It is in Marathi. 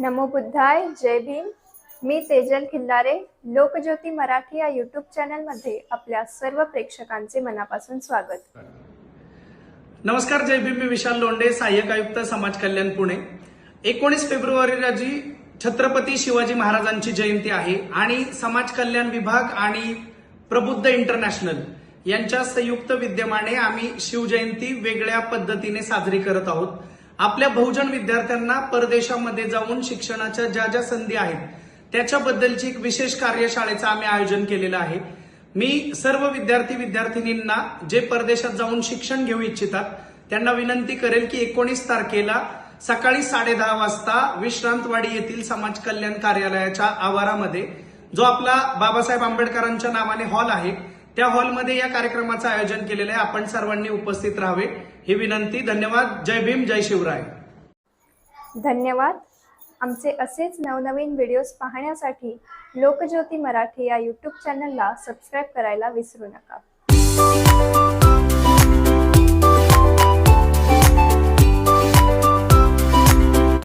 नमो बुद्धाय जय भीम. मी तेजल खिल्लारे लोकज्योती मराठी या यूट्यूब चॅनलमध्ये आपल्या सर्व प्रेक्षकांचे मनापासून स्वागत. नमस्कार जय भीम. मी विशाल लोंडे सहाय्यक आयुक्त समाज कल्याण पुणे. एकोणीस फेब्रुवारी रोजी छत्रपती शिवाजी महाराजांची जयंती आहे आणि समाज कल्याण विभाग आणि प्रबुद्ध इंटरनॅशनल यांच्या संयुक्त विद्यमाने आम्ही शिवजयंती वेगळ्या पद्धतीने साजरी करत आहोत. आपल्या बहुजन विद्यार्थ्यांना परदेशामध्ये जाऊन शिक्षणाच्या ज्या ज्या संधी आहेत त्याच्याबद्दलची एक विशेष कार्यशाळेचं आम्ही आयोजन केलेलं आहे. मी सर्व विद्यार्थी विद्यार्थिनींना जे परदेशात जाऊन शिक्षण घेऊ इच्छितात त्यांना विनंती करेल की एकोणीस तारखेला सकाळी साडेदहा वाजता विश्रांतवाडी येथील समाज कल्याण कार्यालयाच्या आवारामध्ये जो आपला बाबासाहेब आंबेडकरांच्या नावाने हॉल आहे त्या हॉलमध्ये या कार्यक्रमाचं आयोजन केलेलं आहे. आपण सर्वांनी उपस्थित राहावे. ही विनंती. धन्यवाद. जय भीम जय शिवराय. धन्यवाद. आमचे असेच नवनवीन व्हिडिओज पाहण्यासाठी लोकज्योती मराठी या यूट्यूब चॅनलला सबस्क्राईब करायला विसरू नका.